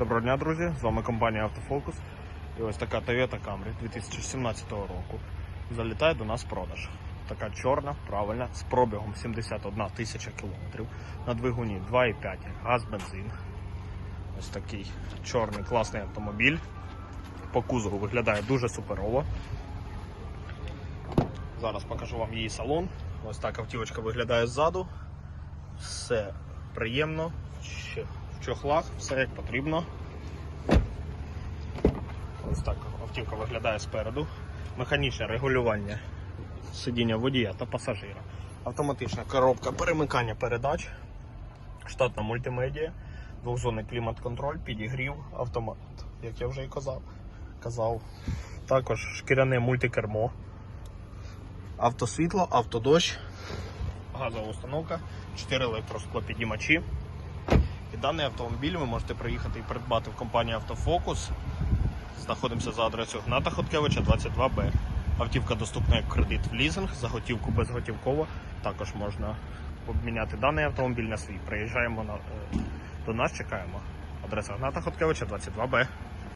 Доброго дня, друзі! З вами компанія Автофокус. І ось така Toyota Camry 2017 року залітає до нас в продаж. Така чорна, правильна, з пробігом 71 тисяча кілометрів на двигуні 2,5 газ бензин. Ось такий чорний класний автомобіль. По кузову виглядає дуже суперово. Зараз покажу вам її салон. Ось так автівочка виглядає ззаду. Все приємно. В чохлах, все як потрібно. Ось так автівка виглядає спереду. Механічне регулювання сидіння водія та пасажира. Автоматична коробка перемикання передач, штатна мультимедіа, двохзонний клімат-контроль, підігрів, автомат, як я вже і казав. казав. Також шкіряне мультикермо, автосвітло, автодощ, газова установка, 4 електросклопідіймачі. І даний автомобіль ви можете приїхати і придбати в компанії Автофокус. Знаходимося за адресою Гната Хоткевича 22Б. Автівка доступна як кредит в лізинг, за готівку безготівково. Також можна обміняти даний автомобіль на свій. Приїжджаємо на, е, до нас, чекаємо. Адреса Гната Хоткевича 22Б.